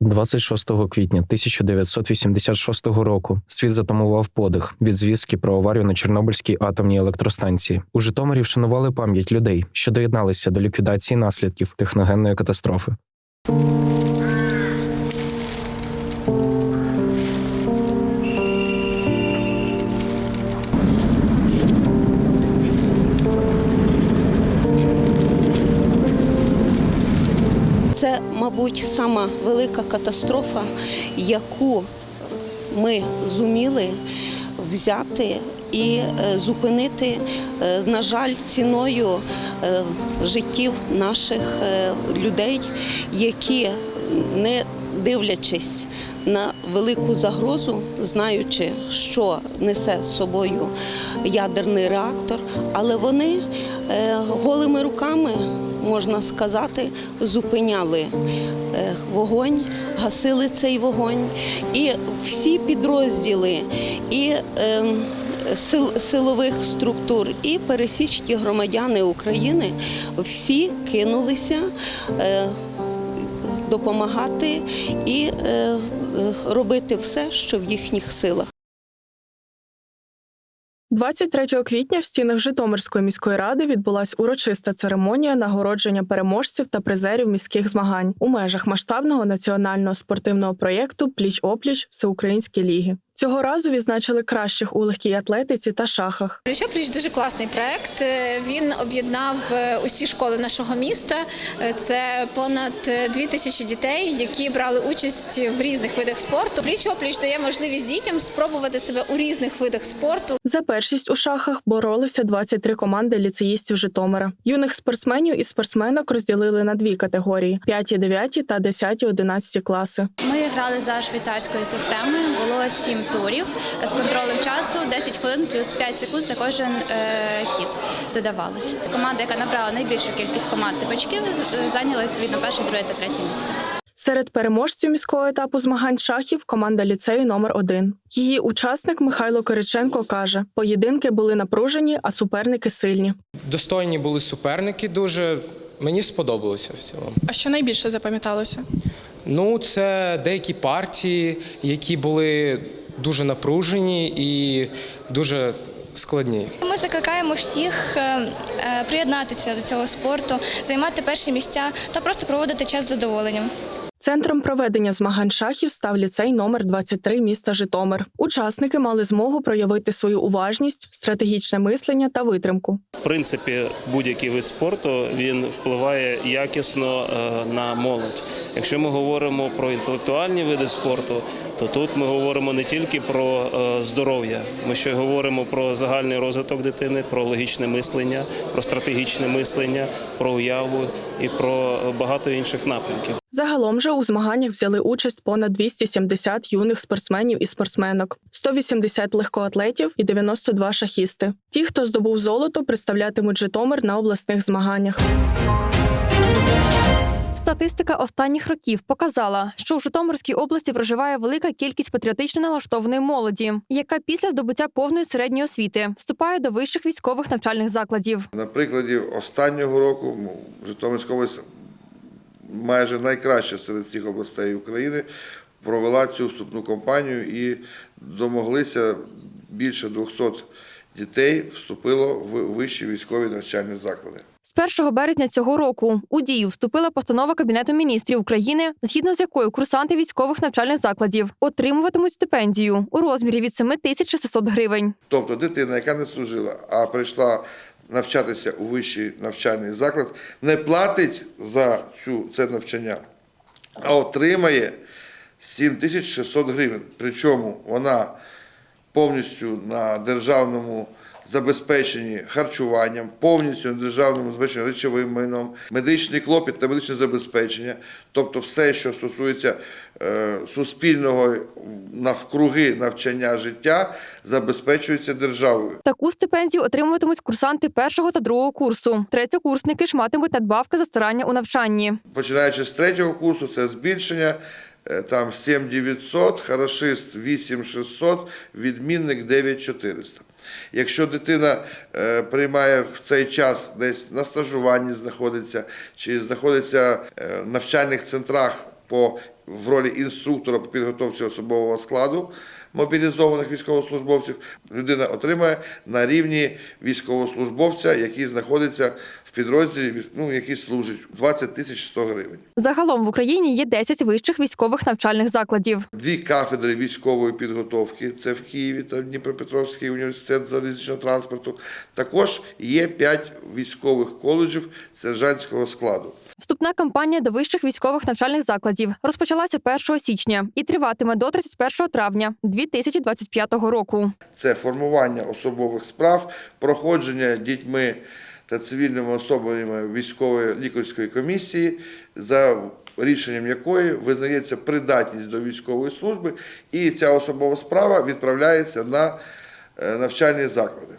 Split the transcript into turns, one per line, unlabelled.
26 квітня 1986 року світ затамував подих від звістки про аварію на Чорнобильській атомній електростанції. У Житомирі вшанували пам'ять людей, що доєдналися до ліквідації наслідків техногенної катастрофи.
Мабуть, сама велика катастрофа, яку ми зуміли взяти і е, зупинити, е, на жаль, ціною е, життів наших людей, які, не дивлячись на велику загрозу, знаючи, що несе з собою ядерний реактор, але вони голими руками можна сказати, зупиняли е, вогонь, гасили цей вогонь. І всі підрозділи і е, сил, силових структур, і пересічні громадяни України всі кинулися. е, Допомагати і е, робити все, що в їхніх силах.
23 квітня в стінах Житомирської міської ради відбулась урочиста церемонія нагородження переможців та призерів міських змагань у межах масштабного національного спортивного проєкту Пліч опліч Всеукраїнські ліги. Цього разу відзначили кращих у легкій атлетиці та шахах.
Пліч дуже класний проект. Е, Він об'єднав е, усі школи нашого міста. Е, Це понад дві тисячі дітей, які брали участь в різних видах спорту. Пліч опліч дає можливість дітям спробувати себе у різних видах спорту.
За першість у шахах боролися 23 команди ліцеїстів Житомира. Юних спортсменів і спортсменок розділили на дві категорії: 5, 9 та 10, 11 класи.
Ми грали за швейцарською системою. Було сім турів з контролем часу, 10 хвилин плюс 5 секунд за кожен е, хід додавалось. Команда, яка набрала найбільшу кількість командних очків, з- зайняла відповідно перше, друге та третє місце.
Серед переможців міського етапу змагань шахів команда ліцею номер 1 Її учасник Михайло Кириченко каже: поєдинки були напружені, а суперники сильні.
Достойні були суперники дуже. Мені сподобалося в цілому.
А що найбільше запам'яталося?
Ну, це деякі партії, які були дуже напружені і дуже складні.
Ми закликаємо всіх е, е, приєднатися до цього спорту, займати перші місця та просто проводити час з задоволенням.
Центром проведення змагань шахів став ліцей номер 23 міста Житомир. Учасники мали змогу проявити свою уважність, стратегічне мислення та витримку.
В принципі, будь-який вид спорту він впливає якісно е, на молодь. Якщо ми говоримо про інтелектуальні види спорту, то тут ми говоримо не тільки про е, здоров'я, ми ще говоримо про загальний розвиток дитини, про логічне мислення, про стратегічне мислення, про уяву і про багато інших напрямків.
Загалом же у змаганнях взяли участь понад 270 юних спортсменів і спортсменок, 180 легкоатлетів і 92 шахісти. Ті, хто здобув золото, представлятимуть Житомир на обласних змаганнях.
Статистика останніх років показала, що в Житомирській області проживає велика кількість патріотично налаштованої молоді, яка після здобуття повної середньої освіти вступає до вищих військових навчальних закладів.
На прикладі останнього року Житомирська область майже найкраще серед всіх областей України провела цю вступну кампанію і домоглися більше 200 дітей вступило в вищі військові навчальні заклади.
З 1 березня цього року у дію вступила постанова Кабінету міністрів України, згідно з якою курсанти військових навчальних закладів отримуватимуть стипендію у розмірі від 7600 гривень.
Тобто дитина, яка не служила, а прийшла навчатися у вищий навчальний заклад, не платить за цю, це навчання, а отримає 7600 гривень. Причому вона повністю на державному забезпеченні харчуванням, повністю на державному забезпеченні речовим майном, медичний клопіт та медичне забезпечення, тобто все, що стосується е, суспільного навкруги навчання життя, забезпечується державою.
Таку стипендію отримуватимуть курсанти першого та другого курсу. Третьокурсники ж матимуть надбавки за старання у навчанні.
Починаючи з третього курсу, це збільшення. Е, Там 7900, хорошист 8600, відмінник 9400. Якщо дитина е, приймає в цей час десь на стажуванні знаходиться, чи знаходиться е, в навчальних центрах по, в ролі інструктора по підготовці особового складу мобілізованих військовослужбовців. Людина отримає на рівні військовослужбовця, який знаходиться в підрозділі, ну, який служить 20 тисяч 100 гривень.
Загалом в Україні є 10 вищих військових навчальних закладів.
Дві кафедри військової підготовки це в Києві та Дніпропетровський університет залізничного транспорту. Також є п'ять військових коледжів сержантського складу.
Вступна кампанія до вищих військових навчальних закладів розпочалася 1 січня і триватиме до 31 травня 2025 року.
Це формування особових справ, проходження дітьми та цивільними особами військової лікарської комісії, за рішенням якої визнається придатність до військової служби, і ця особова справа відправляється на е, навчальні заклади.